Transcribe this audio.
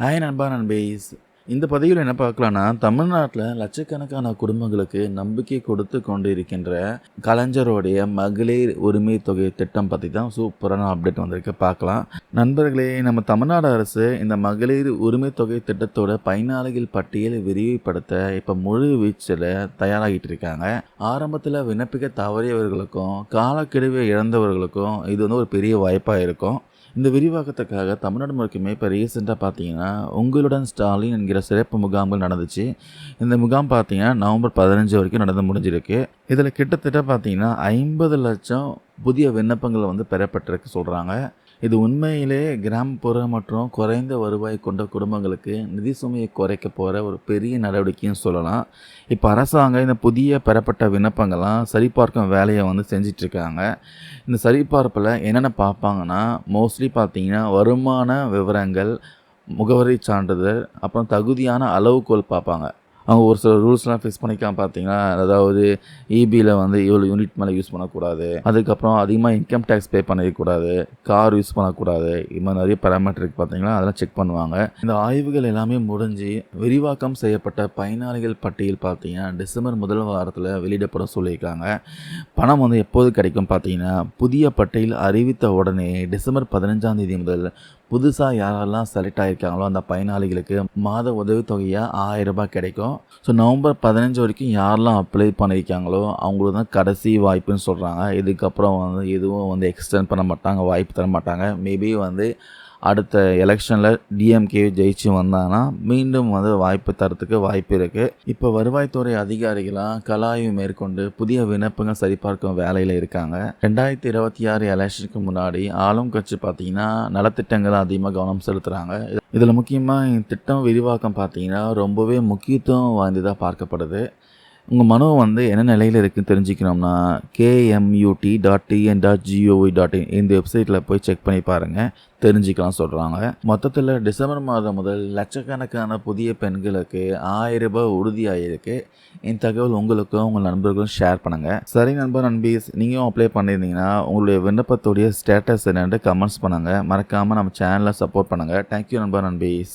Hi நண்பா நண்பேஸ். இந்த பதிவில் என்ன பார்க்கலான்னா தமிழ்நாட்டில் லட்சக்கணக்கான குடும்பங்களுக்கு நம்பிக்கை கொடுத்து கொண்டு இருக்கின்ற கலைஞருடைய மகளிர் உரிமை தொகை திட்டம் பற்றி தான் சூப்பரான அப்டேட் வந்திருக்கு. பார்க்கலாம். நண்பர்களே நம்ம தமிழ்நாடு அரசு இந்த மகளிர் உரிமை தொகை திட்டத்தோட பயனாளிகள் பட்டியல் விரிவுபடுத்த இப்போ முழு வீச்சில் தயாராகிட்டு இருக்காங்க. ஆரம்பத்தில் விண்ணப்பிக்க தவறியவர்களுக்கும் காலக்கெடுவை இழந்தவர்களுக்கும் இது வந்து ஒரு பெரிய வாய்ப்பாக இருக்கும். இந்த விரிவாக்கத்துக்காக தமிழ்நாடு முழுக்குமே இப்போ ரீசெண்டாக பார்த்தீங்கன்னா உங்களுடன் ஸ்டாலின் என்கிற சிறப்பு முகாம்கள் நடந்துச்சு. இந்த முகாம் பார்த்தீங்கன்னா நவம்பர் பதினஞ்சு வரைக்கும் நடந்து முடிஞ்சிருக்கு. இதில் கிட்டத்தட்ட பார்த்தீங்கன்னா ஐம்பது லட்சம் புதிய விண்ணப்பங்கள் வந்து பெறப்பட்டிருக்கு சொல்கிறாங்க இது உண்மையிலே கிராமப்புற மற்றும் குறைந்த வருவாய் கொண்ட குடும்பங்களுக்கு நிதி சுமையை குறைக்க போகிற ஒரு பெரிய நடவடிக்கையும் சொல்லலாம். இப்போ அரசாங்கம் இந்த புதிய பெறப்பட்ட விண்ணப்பங்கள்லாம் சரிபார்க்கும் வேலையை வந்து செஞ்சிட்ருக்காங்க. இந்த சரிபார்ப்பில் என்னென்ன பார்ப்பாங்கன்னா மோஸ்ட்லி பார்த்தீங்கன்னா வருமான விவரங்கள் முகவரி சான்றிதழ் அப்புறம் தகுதியான அளவுகோல் பார்ப்பாங்க. அவங்க ஒரு சில ரூல்ஸ்லாம் ஃபிக்ஸ் பண்ணிக்கலாம் பார்த்தீங்கன்னா அதாவது இபியில் வந்து இவ்வளோ யூனிட் மேலே யூஸ் பண்ணக்கூடாது. அதுக்கப்புறம் அதிகமாக இன்கம் டேக்ஸ் பே பண்ணிடக்கூடாது கார் யூஸ் பண்ணக்கூடாது. இது மாதிரி நிறைய பேராமீட்டருக்கு பார்த்தீங்கன்னா அதெல்லாம் செக் பண்ணுவாங்க. இந்த ஆய்வுகள் எல்லாமே முடிஞ்சு விரிவாக்கம் செய்யப்பட்ட பயனாளிகள் பட்டியல் பார்த்தீங்கன்னா டிசம்பர் முதல் வாரத்தில் வெளியிடப்பட சொல்லியிருக்காங்க. பணம் வந்து எப்போது கிடைக்கும் பார்த்தீங்கன்னா புதிய பட்டியல் அறிவித்த உடனே டிசம்பர் பதினஞ்சாம் தேதி முதல் புதுசாக யாரெல்லாம் செலக்ட் ஆகியிருக்காங்களோ அந்த பயனாளிகளுக்கு மாத உதவித்தொகையாக ஆயிரம் ரூபாய் கிடைக்கும். ஸோ நவம்பர் பதினஞ்சு வரைக்கும் யாரெல்லாம் அப்ளை பண்ணியிருக்காங்களோ அவங்களுக்கு தான் கடைசி வாய்ப்புன்னு சொல்கிறாங்க இதுக்கப்புறம் வந்து எதுவும் வந்து எக்ஸ்டெண்ட் பண்ண மாட்டாங்க வாய்ப்பு தர மாட்டாங்க. மேபி வந்து அடுத்த எலெக்ஷனில் டிஎம்கே ஜெயிச்சு வந்தாங்கன்னா மீண்டும் வந்து வாய்ப்பு தரத்துக்கு வாய்ப்பு இருக்குது இப்போ வருவாய்த்துறை அதிகாரிகளாக கலாய்வு மேற்கொண்டு புதிய விண்ணப்பங்கள் சரிபார்க்கும் வேலையில் இருக்காங்க. ரெண்டாயிரத்தி இருபத்தி ஆறு எலெக்ஷனுக்கு முன்னாடி ஆளும் கட்சி பார்த்தீங்கன்னா நலத்திட்டங்களை அதிகமாக கவனம் செலுத்துகிறாங்க இதில் முக்கியமாக திட்டம் விரிவாக்கம் பார்த்தீங்கன்னா ரொம்பவே முக்கியத்துவம் வாய்ந்ததாக பார்க்கப்படுது. உங்கள் மனோ வந்து என்ன நிலையில் இருக்குன்னு தெரிஞ்சுக்கணும்னா KMUT dot TN dot GOV dot IN இந்த வெப்சைட்டில் போய் செக் பண்ணி பாருங்கள் தெரிஞ்சுக்கலாம் சொல்கிறாங்க மொத்தத்தில் டிசம்பர் மாதம் முதல் லட்சக்கணக்கான புதிய பெண்களுக்கு ஆயிரம் ரூபாய் உறுதியாகிருக்கு இந்த தகவல் உங்களுக்கும் உங்கள் நண்பர்களும் ஷேர் பண்ணுங்கள் சரி நண்பர் நண்பீஸ் நீங்களும் அப்ளை பண்ணியிருந்தீங்கன்னா உங்களுடைய விண்ணப்பத்துடைய ஸ்டேட்டஸ் என்னென்று கமெண்ட்ஸ் பண்ணுங்கள் மறக்காமல் நம்ம சேனலை சப்போர்ட் பண்ணுங்கள் தேங்க்யூ நண்பர் நண்பீஸ்.